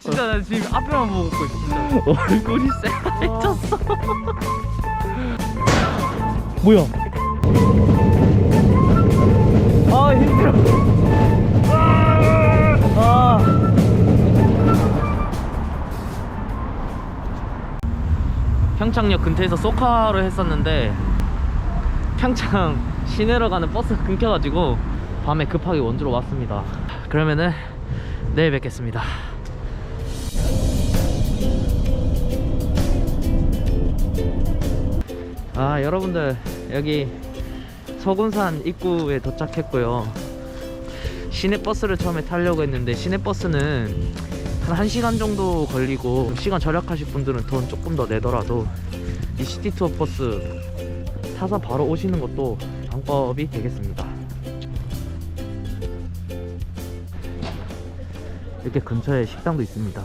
진짜 나 지금 앞에만 보고 있고 있어. 진짜 얼굴이 새하얘졌어. 뭐야? 아 힘들어. 아. 평창역 근처에서 소카를 했었는데 평창 시내로 가는 버스가 끊겨가지고 밤에 급하게 원주로 왔습니다. 그러면은 내일 뵙겠습니다 아 여러분들 여기 서군산 입구에 도착했고요. 시내버스를 처음에 타려고 했는데 시내버스는 한 1시간 정도 걸리고 시간 절약하실 분들은 돈 조금 더 내더라도 이 시티투어 버스 타서 바로 오시는 것도 방법이 되겠습니다. 이렇게 근처에 식당도 있습니다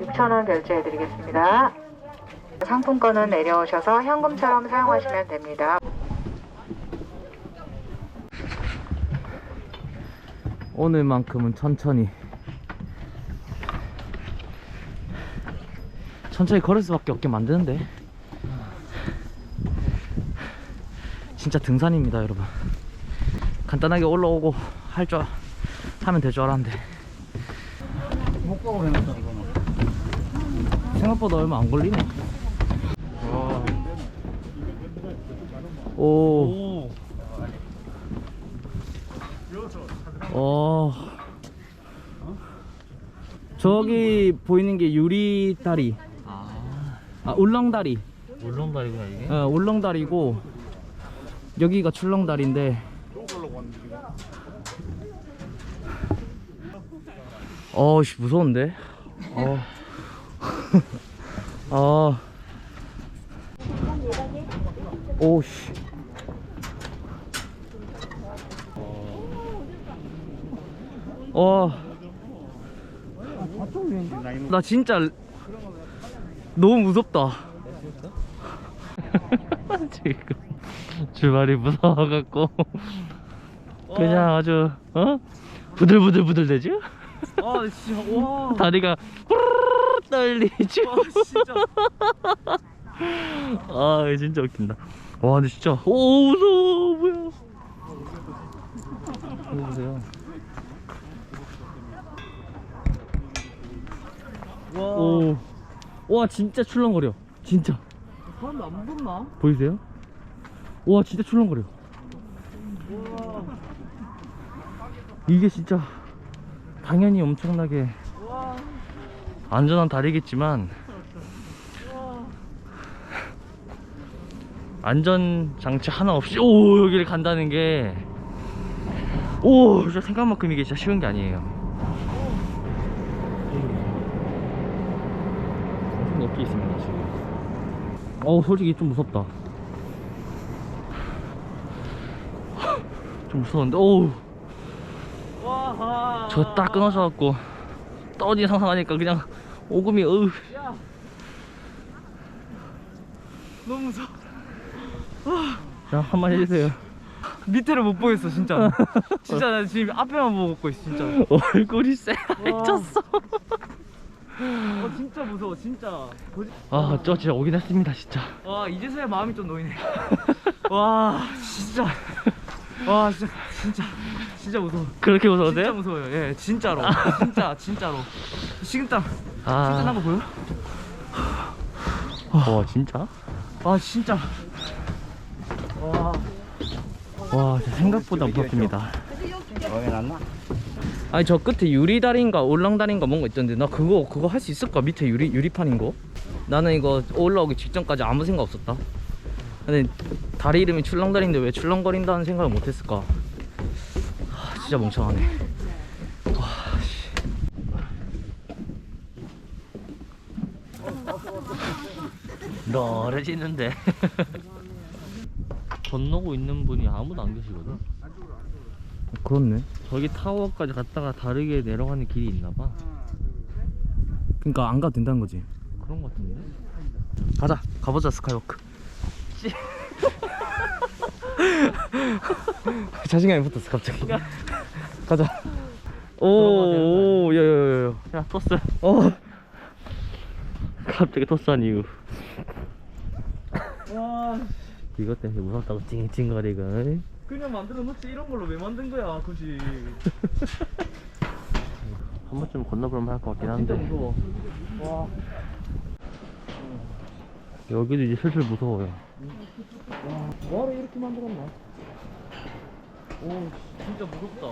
6,000원 결제해드리겠습니다. 상품권은 내려오셔서 현금처럼 사용하시면 됩니다. 오늘만큼은 천천히 천천히 걸을 수밖에 없게 만드는데 진짜 등산입니다 여러분 간단하게 올라오고 할 줄 하면 될 줄 알았는데 목박으로 해놨다 이거는 생각보다 얼마 안 걸리네 오. 오 어. 저기 보이는 게 유리 다리. 아 아, 울렁 다리. 울렁다리구나 이게 어, 울렁 다리고 여기가 출렁 다리인데. 어씨 무서운데. 어. 어. 오씨. 어. 나 진짜 너무 무섭다. 지금 주말이 무서워갖고 그냥 아주 어 부들부들부들 되지? 아 진짜 와 다리가 떨리죠. 와, 진짜 아 진짜 웃긴다. 와 근데 진짜 오 무서워 뭐야? 이거 보세요. 와 오. 와 진짜 출렁거려. 진짜. 사람 안 붙나? 보이세요? 와 진짜 출렁거려. 이게 진짜 당연히 엄청나게 와 안전한 다리겠지만 안전 장치 하나 없이 오 여기를 간다는 게 오 진짜 생각만큼 이게 진짜 쉬운 게 아니에요. 엄청 높게 있습니다 지금. 어우 솔직히 좀 무섭다. 좀 무서운데 오우 와저딱 끊어져 갖고 떨어진 상상하니까 그냥 오금이 어우 야. 너무 무서워. 자 한마디 해주세요. 밑에를 못 보겠어 진짜. 진짜 나 지금 앞에만 보고 있고 있어 진짜. 얼굴이 새하얘졌어. 어 진짜 무서워 진짜. 아저 진짜 오긴 했습니다 진짜. 와 이제서야 마음이 좀 놓이네. 와 진짜. 와 진짜 진짜 진짜 무서워. 그렇게 진짜 무서우세요? 무서워요. 예 진짜로. 진짜 진짜로. 식은땀 아, 거 보여? 와 진짜? 아 진짜. 와. 와 진짜 생각보다 무섭습니다? 아니 저 끝에 유리다리인가 올랑다리인가 뭔가 있던데 나 그거 그거 할 수 있을까? 밑에 유리 유리판인 거? 나는 이거 올라오기 직전까지 아무 생각 없었다. 근데 다리 이름이 출렁다리인데 왜 출렁거린다는 생각을 못했을까? 하, 진짜 멍청하네 너래지는데. 건너고 있는 분이 아무도 안 계시거든. 그렇네. 저기 타워까지 갔다가 다르게 내려가는 길이 있나봐. 그러니까 안 가도 된다는 거지. 그런 거 같은데? 가자. 가보자 스카이워크. 자신감이 붙었어 갑자기. 가자. 오 오 야야야야. 야 토스. 어. 갑자기 토스한 이유 와. 이것 때문에 무섭다고 찡찡거리고. 그냥 만들어 놓지. 이런 걸로 왜 만든 거야 굳이. 한 번쯤 건너볼만 할 것 같긴 한데. 무서워. 와. 여기도 이제 슬슬 무서워요. 뭐하러 이렇게 만들었나? 오 진짜 무섭다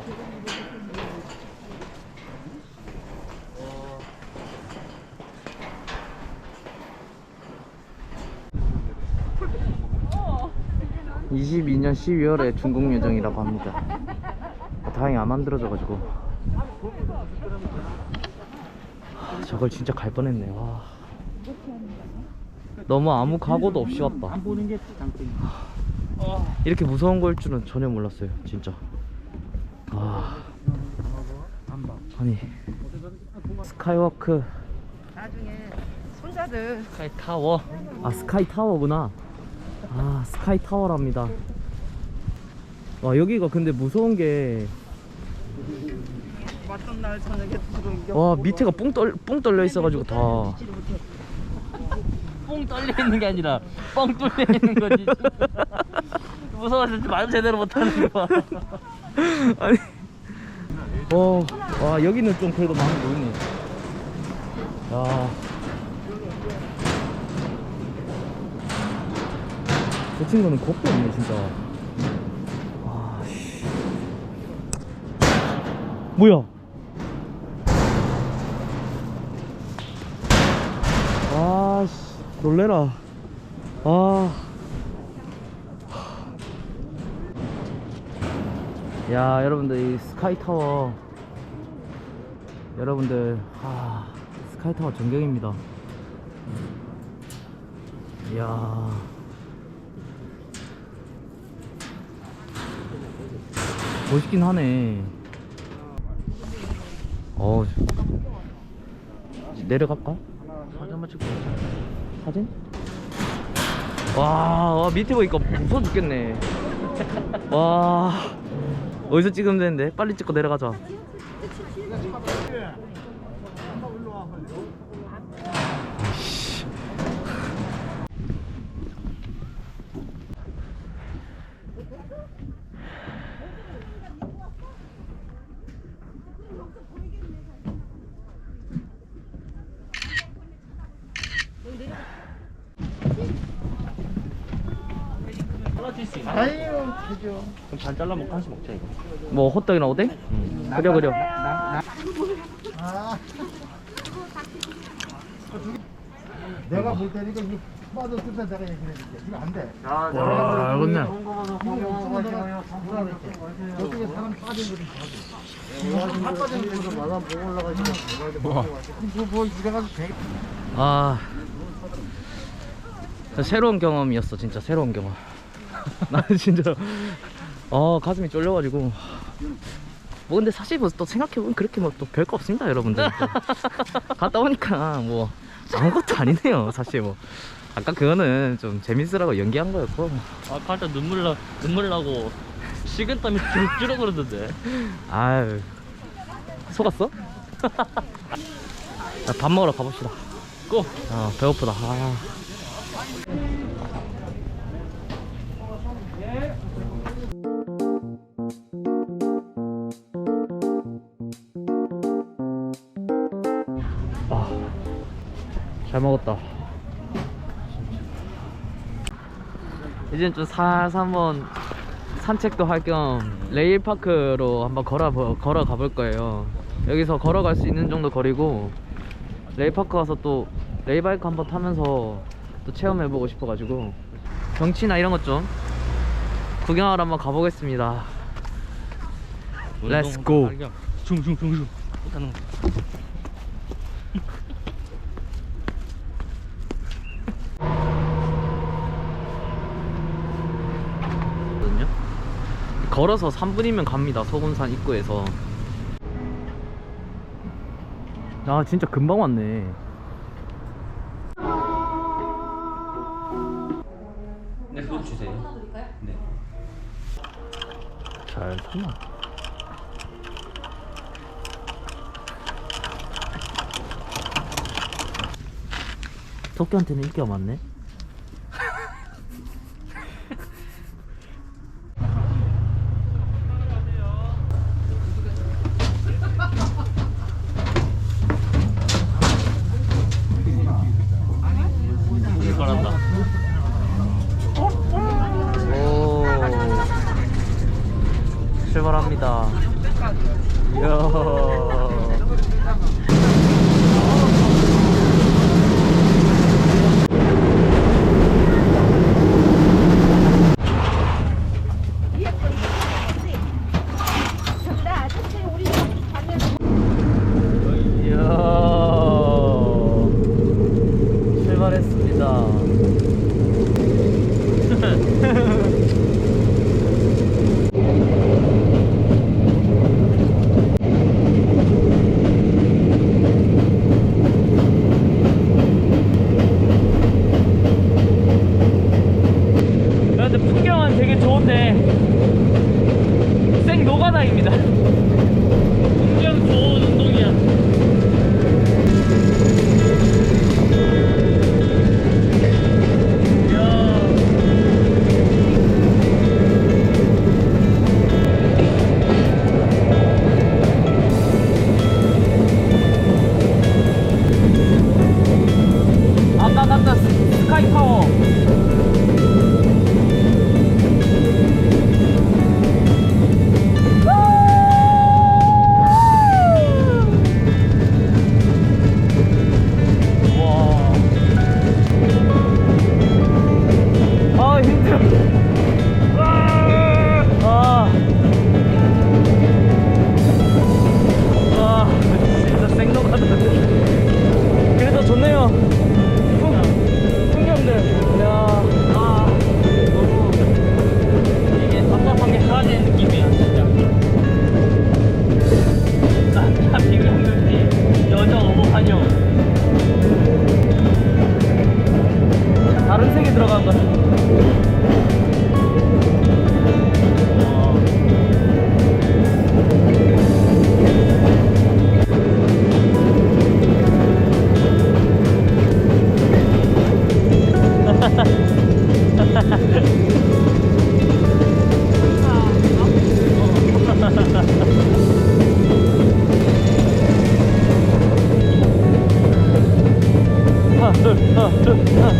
22년 12월에 준공 예정이라고 합니다. 어, 다행히 안 만들어져가지고. 하, 저걸 진짜 갈 뻔했네. 와. 너무 아무 각오도 없이 왔다. 안 보는 게 장점이 이렇게 무서운 걸 줄은 전혀 몰랐어요 진짜. 아. 아니 스카이워크. 나중에 손자들. 스카이 타워. 아 스카이 타워구나 아 스카이 타워랍니다. 와 여기가 근데 무서운 게 왔던 날 저녁에 와 밑에가 뿡, 떨, 뿡 떨려 있어가지고 다. 뽕 떨려 있는 게 아니라 뻥 뚫려 있는 거지. 무서워서 말 제대로 못하는 거 아니. 와, 와 여기는 좀 그래도 마음이 놓이네. 야. 저 친구는 겁도 없네 진짜. 아, 씨. 뭐야? 아씨. 놀래라. 아. 야 여러분들 이 스카이타워. 여러분들 아 스카이타워 전경입니다. 이야 멋있긴 하네. 어 내려갈까? 사진 한번 찍고 사진? 와, 와 밑에 보니까 무서워 죽겠네. 와 어디서 찍으면 되는데? 빨리 찍고 내려가자 잘라줄 수 있나? 아유 그죠. 그럼 반 잘라 먹고 한씩 먹자 이거. 뭐 호떡이나 오뎅? 그려 그려. 내가 볼 때니까 이거 빠졌을 때 내가 얘기했는데 이거 안 돼. 와 알겠네 저쪽에 사람 빠진 거좀 봐줘. 다 빠진 거좀 마담 보고 올라가시면 그거 뭐 이래가지고 되게 아. 새로운 경험이었어 진짜 새로운 경험 나는 진짜 아 가슴이 쫄려가지고. 뭐 근데 사실 뭐 또 생각해보면 그렇게 뭐 또 별거 없습니다 여러분들. 갔다 오니까 뭐 아무것도 아니네요 사실 뭐. 아까 그거는 좀 재밌으라고 연기한 거였고. 아 가자 눈물 나 눈물 나고 식은땀이 쭉 줄어들었는데. 아유. 속았어? 자, 밥 먹으러 가봅시다. 고! 아 배고프다. 아. 아, 잘 먹었다. 이젠 좀 살살 한번 산책도 할 겸 레일파크로 한번 걸어 걸어 가 볼 거예요. 여기서 걸어갈 수 있는 정도 거리고 레일파크 가서 또 레일바이크 한번 타면서 또 체험해보고 싶어가지고 경치나 이런 것 좀 구경하러 한번 가보겠습니다. Let's go. 슝슝슝슝 못하는 거 거든요. 걸어서 3분이면 갑니다. 소금산 입구에서. 아 진짜 금방 왔네. 네 그거 주세요 네잘 탔나? 토끼한테는 인기가 많네. 바란다. 오 출발합니다. 이야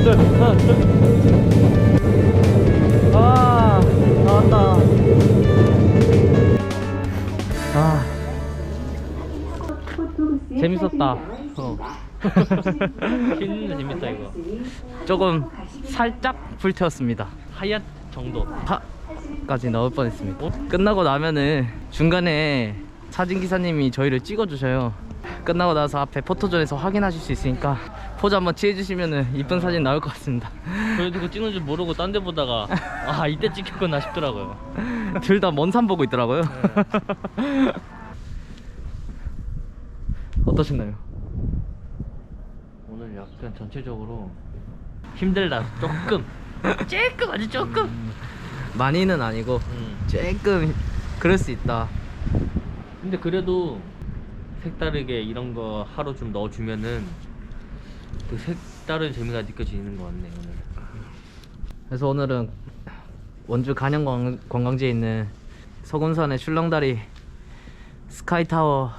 둘 하나 둘 아, 나왔다. 아, 재밌었다. 어. 진짜 재밌다 이거 조금 살짝 불태웠습니다. 하얏 정도 파까지 넣을 뻔했습니다. 끝나고 나면은 중간에 사진 기사님이 저희를 찍어 주셔요. 끝나고 나서 앞에 포토존에서 확인하실 수 있으니까 포즈 한번 취해주시면은 이쁜 사진 나올 것 같습니다. 저희도 그거 찍는 줄 모르고 딴 데 보다가 아 이때 찍혔구나 싶더라고요 둘 다 먼 산 보고 있더라고요. 어떠셨나요? 오늘 약간 전체적으로 힘들다 조금 조금 아주 조금 많이는 아니고 음. 조금 그럴 수 있다. 근데 그래도 색다르게 이런 거 하루 좀 넣어주면은 그 색다른 재미가 느껴지는 것 같네 오늘. 그래서 오늘은 원주 간영 관- 관광지에 있는 서군산의 출렁다리 스카이타워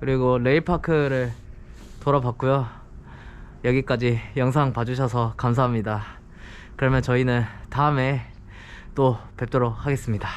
그리고 레일파크를 돌아봤고요. 여기까지 영상 봐주셔서 감사합니다. 그러면 저희는 다음에 또 뵙도록 하겠습니다